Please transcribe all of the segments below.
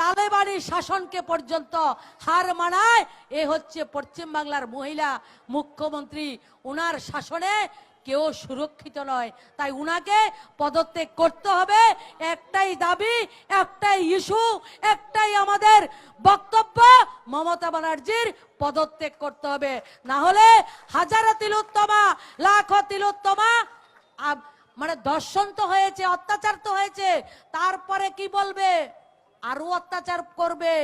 তালেবানি শাসনকে পর্যন্ত হার মানায়, এ হচ্ছে পশ্চিমবাংলার মহিলা মুখ্যমন্ত্রী। উনার শাসনে কেউ সুরক্ষিত নয়, তাই উনাকে পদত্যাগ করতে হবে। একটাই দাবি, একটাই ইস্যু, একটাই আমাদের বক্তব্য, মমতা ব্যানার্জির পদত্যাগ করতে হবে। না হলে হাজারো তিলোত্তমা, লাখো তিলোত্তমা মানে দর্শন তো হয়েছে, অত্যাচার তো হয়েছে, তারপরে কি বলবে? আরও অত্যাচার করবে।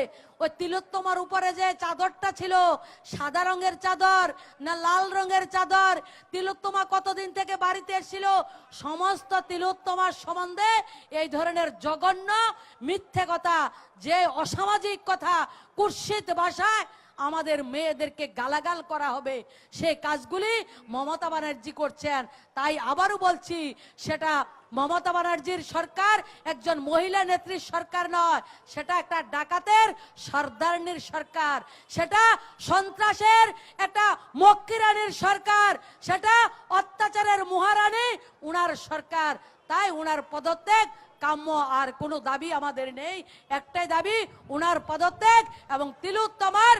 ওই তিলোত্তমার উপরে যে চাদরটা ছিল, সাদা রঙের চাদর না লাল রঙের চাদর, তিলোত্তমা কতদিন থেকে বাড়িতে এসেছিল? সমস্ত তিলোত্তমার সম্বন্ধে এই ধরনের জঘন্য মিথ্যে কথা, যে অসামাজিক কথা কুৎসিত ভাষায় আমাদের মেয়েদেরকে গালাগাল করা হবে। সেই কাজগুলি মমতা ব্যানার্জি করছেন। তাই আবারও বলছি, সেটা মমতা ব্যানার্জির সরকার একজন মহিলা নেত্রীর সরকার নয়, সেটা একটা ডাকাতের সর্দারনির সরকার। সেটা সন্ত্রাসের একটা মক্কিরানির সরকার। সেটা অত্যাচারের মহারানী উনার সরকার। তাই উনার পদত্যাগ কাম্য, আর কোনো দাবি আমাদের নেই। একটাই দাবি, উনার পদত্যাগ এবং তিলোত্তমার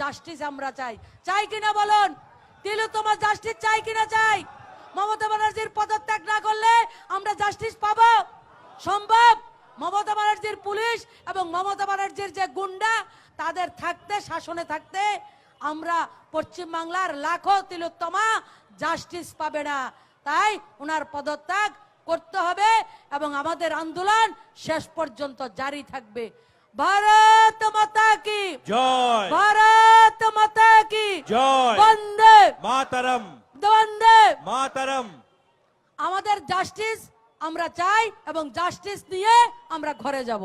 জাস্টিস আমরা চাই। চাই কিনা বলুন? তিলোত্তমার জাস্টিস চাই কিনা চাই? মমতা ব্যানার্জির পদত্যাগ না করলে আমরা জাস্টিস পাবো? সম্ভব? মমতা ব্যানার্জির পুলিশ এবং মমতা ব্যানার্জির যে গুন্ডা, তাদের থাকতে, শাসনে থাকতে আমরা পশ্চিমবাংলার লাখো তিলোত্তমা জাস্টিস পাবে না। তাই ওনার পদত্যাগ করতে হবে এবং আমাদের আন্দোলন শেষ পর্যন্ত জারি থাকবে। ভারত মাতা কি? জয়। ভারত মাতা কি? জয়। বন্দে। মাতারম। বন্দে। মাতারম। আমাদের জাস্টিস আমরা চাই এবং জাস্টিস নিয়ে আমরা ঘরে যাব।